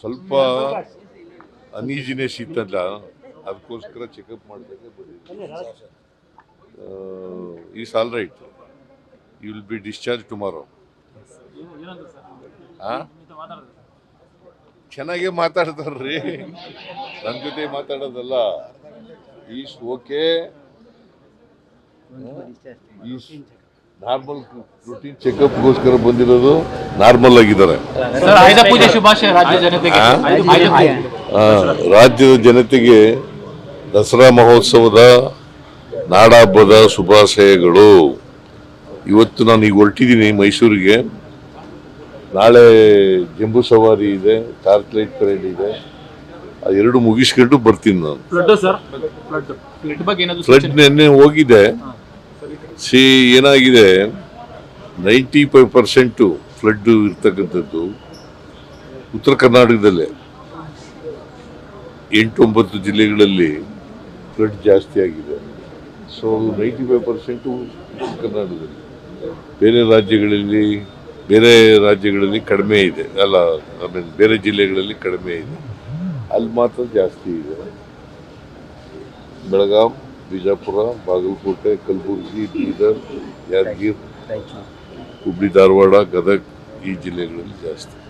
ಸ್ವಲ್ಪ ಅನೀಜಿನೆಸ್ ಇತ್ತಲ್ಲ ಅದಕ್ಕೋಸ್ಕರ ಚೆಕಪ್ ಮಾಡಿದಾಗ ಬಿಡಿ is all right you will be discharge tomorrow ಚೆನ್ನಾಗೇ ಮಾತಾಡ್ತಾರ್ರಿ. ನನ್ನ ಜೊತೆ ಮಾತಾಡೋದಲ್ಲ. Is okay is normal routine ಚೆಕಪ್ಗೋಸ್ಕರ ಬಂದಿರೋದು. ನಾರ್ಮಲ್ ಆಗಿದ್ದಾರೆ. ರಾಜ್ಯದ ಜನತೆಗೆ ದಸರಾ ಮಹೋತ್ಸವದ ನಾಡಹಬ್ಬದ ಶುಭಾಶಯಗಳು. ಇವತ್ತು ನಾನು ಈಗ ಹೊರಟಿದ್ದೀನಿ ಮೈಸೂರಿಗೆ. ನಾಳೆ ಜಂಬೂ ಸವಾರಿ ಇದೆ ಟಾರ್ಚ್ ಲೈಟ್ ಪರೇಡ್ ಇದೆ. ಆ ಎರಡು ಮುಗಿಸ್ಕೊಂಡು ಬರ್ತೀನಿ ನಾನು. ಫ್ಲಡ್ ನೆನ್ನೆ ಹೋಗಿದೆ. ಸಿ ಏನಾಗಿದೆ? ನೈಂಟಿ ಫೈವ್ ಪರ್ಸೆಂಟು ಫ್ಲಡ್ ಇರ್ತಕ್ಕಂಥದ್ದು ಉತ್ತರ ಕರ್ನಾಟಕದಲ್ಲೇ. ಎಂಟೊಂಬತ್ತು ಜಿಲ್ಲೆಗಳಲ್ಲಿ ಫ್ಲಡ್ ಜಾಸ್ತಿ ಆಗಿದೆ. ಸೊ ನೈಂಟಿ ಫೈವ್ ಪರ್ಸೆಂಟು ಉತ್ತರ ಕರ್ನಾಟಕದಲ್ಲಿ. ಬೇರೆ ರಾಜ್ಯಗಳಲ್ಲಿ ಬೇರೆ ರಾಜ್ಯಗಳಲ್ಲಿ ಕಡಿಮೆ ಇದೆ. ಅಲ್ಲ ಐ ಮೀನ್ ಬೇರೆ ಜಿಲ್ಲೆಗಳಲ್ಲಿ ಕಡಿಮೆ ಇದೆ. ಅಲ್ಲಿ ಮಾತ್ರ ಜಾಸ್ತಿ ಇದೆ. ಬೆಳಗಾಂ ಬಿಜಾಪುರ ಬಾಗಲಕೋಟೆ ಕಲಬುರಗಿ ಬೀದರ್ ಯಾದಗಿರಿ ಹುಬ್ಳಿ ಧಾರವಾಡ ಗದಗ್ ಈ ಜಿಲ್ಲೆಗಳಲ್ಲಿ ಜಾಸ್ತಿ.